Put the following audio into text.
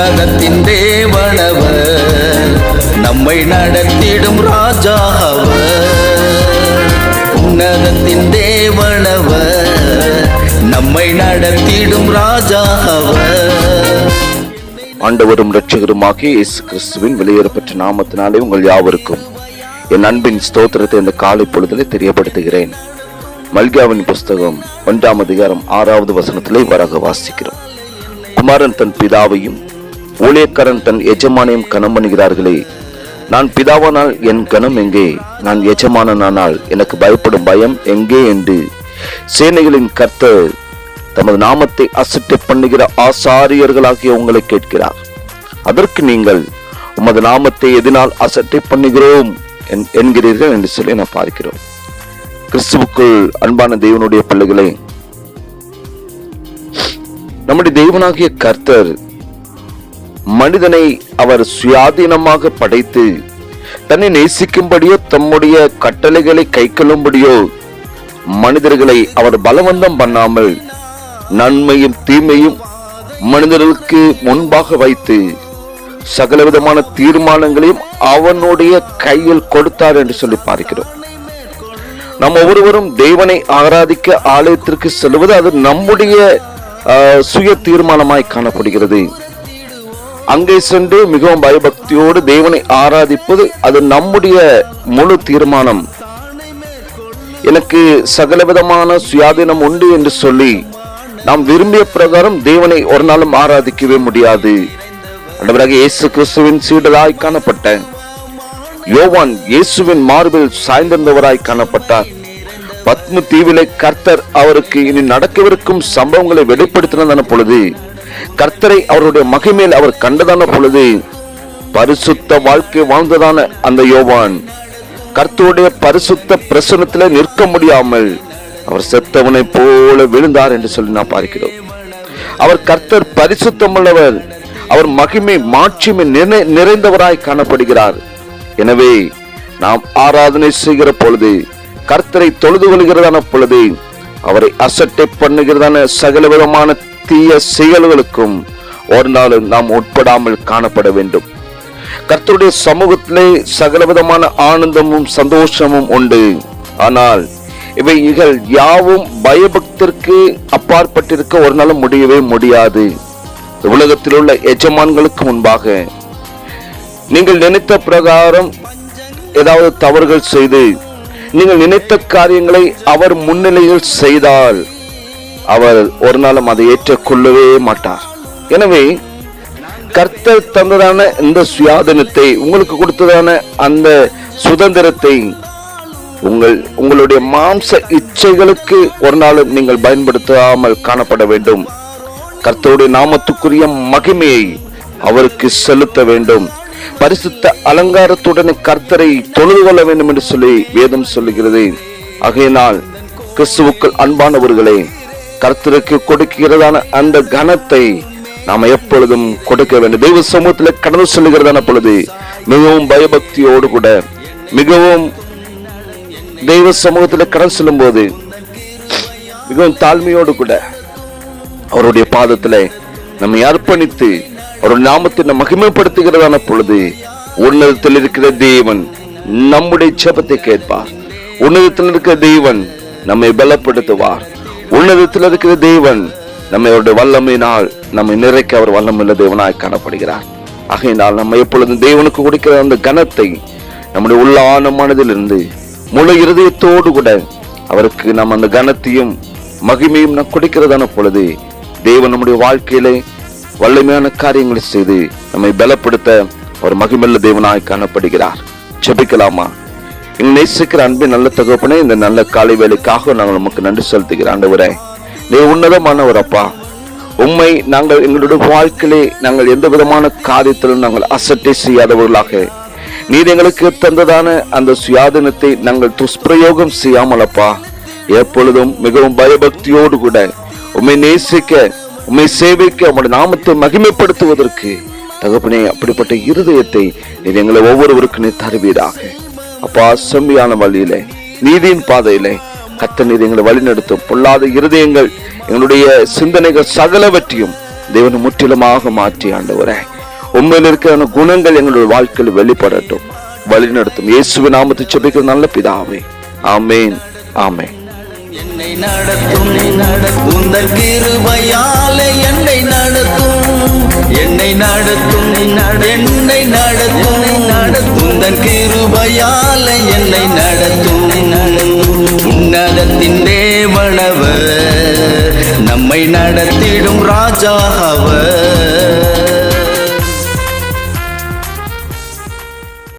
உலகத்தின் தேவனவர். நம்மை நடத்திடும் ராஜாகவர் உன்னதத்தின் தேவனவர். நம்மை நடத்திடும் ராஜாகவர் ஆண்டவரும் இரட்சகருமாகிய இயேசு கிறிஸ்துவின் வெளியேறப்பட்ட நாமத்தினாலே உங்கள் யாவருக்கும் என் அன்பின் ஸ்தோத்திரத்தை இந்த காலை பொழுதிலே தெரியப்படுத்துகிறேன். மல்கியாவின் புஸ்தகம் ஒன்றாம் அதிகாரம் ஆறாவது வசனத்திலே வரக வாசிக்கிறோம். குமாரன் தன் பிதாவையும் ஊழியக்காரன் தன் எஜமானையும் கனம் பண்ணுகிறார்களே. நான் பிதாவானால் என் கனம் எங்கே? நான் எஜமானனானால் எனக்கு பயப்படும் பயம் எங்கே என்று. சேனைகளின் கர்த்தர் தமது நாமத்தை அசட்டை பண்ணுகிற ஆசாரியர்களாகிய உங்களை கேட்கிறார். அதற்கு நீங்கள் உமது நாமத்தை எதனால் அசட்டை பண்ணுகிறோம் என்- என்கிறீர்கள் என்று சொல்லி நான் பார்க்கிறோம். கிறிஸ்துவுக்குள் அன்பான தேவனுடைய பிள்ளைகளே நம்முடைய தெய்வனாகிய கர்த்தர் மனிதனை அவர் சுயாதீனமாக படைத்து தன்னை நேசிக்கும்படியோ தம்முடைய கட்டளைகளை கைக்கொள்ளும்படியோ மனிதர்களை அவர் பலவந்தம் பண்ணாமல் நன்மையும் தீமையும் மனிதர்களுக்கு முன்பாக வைத்து சகலவிதமான தீர்மானங்களையும் அவனுடைய கையில் கொடுத்தார் என்று சொல்லி பார்க்கிறோம். நம் ஒவ்வொருவரும் தேவனை ஆராதிக்க ஆலயத்திற்கு செல்வது அது நம்முடைய சுய தீர்மானமாய் காணப்படுகிறது. அங்கே சென்று மிகவும் பயபக்தியோடு தேவனை ஆராதிப்பது அது நம்முடைய முழு தீர்மானம். எனக்கு சகலவிதமான சுயாதீனம் உண்டு என்று சொல்லி நாம் விரும்பிய பிரகாரம் தேவனை ஒரு நாளும் ஆராதிக்கவே முடியாது. ஆண்டவராக இயேசு கிறிஸ்துவின் சீடராய் காணப்பட்ட யோவான் இயேசுவின் மார்பில் சாய்ந்திருந்தவராய் காணப்பட்டார். பத்ம தீவிலை கர்த்தர் அவருக்கு இனி நடக்கவிருக்கும் சம்பவங்களை வெளிப்படுத்தினதான பொழுது கர்த்தரை அவருடைய மகிமேல் அவர் கண்டதான பொழுது பரிசுத்த வாழ்க்கை வாழ்ந்ததான அந்த யோவான். கர்த்தருடைய பரிசுத்த பிரசனத்தில் நிற்க முடியாமல் அவர் செத்தவனை போல விழுந்தார் என்று சொல்லி நான் பார்க்கிறோம். அவர் கர்த்தர் பரிசுத்தமுள்ளவர். அவர் மகிமை மாட்சிமை நிறை- நிறைந்தவராய் காணப்படுகிறார். எனவே நாம் ஆராதனை செய்கிற பொழுது கர்த்தரை தொழுது கொள்கிறதான பொழுது அவரை அசட்டை பண்ணுகிறதான சகல விதமான தீய செயல்களுக்கும் ஒரு நாளும் நாம் உட்படாமல் காணப்பட வேண்டும். கர்த்தருடைய சமூகத்திலே சகலவிதமான ஆனந்தமும் சந்தோஷமும் உண்டு. ஆனால் இவைகள் யாவும் பயபக்திற்கு அப்பாற்பட்டிருக்க ஒரு நாளும் முடியவே முடியாது. உலகத்தில் உள்ள எஜமான்களுக்கு முன்பாக நீங்கள் நினைத்த பிரகாரம் ஏதாவது தவறுகள் செய்து நீங்கள் நினைத்த காரியங்களை அவர் முன்னிலையில் செய்தால் அவர் ஒரு நாளும் அதை ஏற்றுக்கொள்ளவே மாட்டார். எனவே கர்த்தர் தந்ததான இந்த சுயாதனத்தை உங்களுக்கு கொடுத்ததான அந்த சுதந்திரத்தை உங்கள் உங்களுடைய மாம்ச இச்சைகளுக்கு ஒரு நாளும் நீங்கள் பயன்படுத்தாமல் காணப்பட வேண்டும். கர்த்தருடைய நாமத்துக்குரிய மகிமையை அவருக்கு செலுத்த வேண்டும். பரிசுத்த அலங்காரத்துடன் கர்த்தரை தொழுது கொள்ள வேண்டும் என்று சொல்லி வேதம் சொல்லுகிறது. ஆகையினால் கிறிஸ்துவுக்குள் அன்பானவர்களே கர்த்தருக்கு கொடுக்கிறதான அந்த கனத்தை நாம் எப்பொழுதும் கொடுக்க வேண்டும். தெய்வ சமூகத்தில் கடந்து செல்கிறதான பொழுது மிகவும் பயபக்தியோடு கூட மிகவும் தெய்வ சமூகத்தில் கடந்து செல்லும் போது மிகவும் தாழ்மையோடு கூட அவருடைய பாதத்தில் நம்மை அர்ப்பணித்து அவருடைய நாமத்தை நம்ம மகிமைப்படுத்துகிறதான பொழுது உன்னதத்தில் இருக்கிற தேவன் நம்முடைய சேபத்தை கேட்பார். உன்னதத்தில் இருக்கிற தெய்வன் நம்மை பலப்படுத்துவார். உன்னதத்தில் இருக்கிற தேவன் நம்மை அவருடைய வல்லமையினால் நம்மை நிறைக்க அவர் வல்லமுள்ள தேவனாய் காணப்படுகிறார். ஆகையினால் நம்ம எப்பொழுதும் தேவனுக்கு கொடுக்கிற அந்த கனத்தை நம்முடைய உள்ளான மனதிலிருந்து முழு இருதயத்தோடு கூட அவருக்கு நம்ம அந்த கனத்தையும் மகிமையும் நாம் கொடுக்கிறதான பொழுது தேவன் நம்முடைய வாழ்க்கையிலே வல்லமையான காரியங்களை செய்து நம்மை பலப்படுத்த ஒரு மகிமல்ல தேவனாய் காணப்படுகிறார். செபிக்கலாமா நேசிக்கிற அன்பின் நல்ல தகப்பனே இந்த நல்ல காலை வேலைக்காக நாங்கள் நமக்கு நன்றி செலுத்துகிறோம் ஆண்டவரே. நீ உன்னதமானவர் அப்பா. உண்மை நாங்கள் எங்களுடைய வாழ்க்கையிலே நாங்கள் எந்த விதமான காரியத்திலும் நாங்கள் அசட்டை செய்யாதவர்களாக. நீர் எங்களுக்கு தந்ததான அந்த சுயாதீனத்தை நாங்கள் துஷ்பிரயோகம் செய்யாமல் அப்பா. எப்பொழுதும் மிகவும் பயபக்தியோடு கூட உண்மை நேசிக்க உண்மை சேவைக்கு உங்களுடைய நாமத்தை மகிமைப்படுத்துவதற்கு தகப்பனே அப்படிப்பட்ட இருதயத்தை நீர் எங்களை ஒவ்வொருவருக்கும் நீ தருவீராக. அப்பா செம்மையான வழியிலே நீதியின் பாதையிலே கத்த நீர் எங்களை வழிநடத்தும். பொல்லாத இருதயங்கள் எங்களுடைய சிந்தனைகள் சகலவற்றையும் தேவன் முற்றிலுமாக மாற்றி ஆண்டவரே. உண்மையில் இருக்கிற குணங்கள் எங்களுடைய வாழ்க்கையில் வெளிப்படட்டும். வழிநடத்தும். இயேசுவின் நாமத்தை செபிக்கிற நல்ல பிதாவே. ஆமேன். ஆமேன். என்னை நடத்தும் நடத்தும். கிருபையாலே என்னை நடத்தும். என்னை நடத்தும் என்னை நடத்தும் நடத்தும். உந்தன் கிருபையாலே என்னை நடத்தும். உன்னதத்தின் தேவனவர் நம்மை நடத்திடும் ராஜா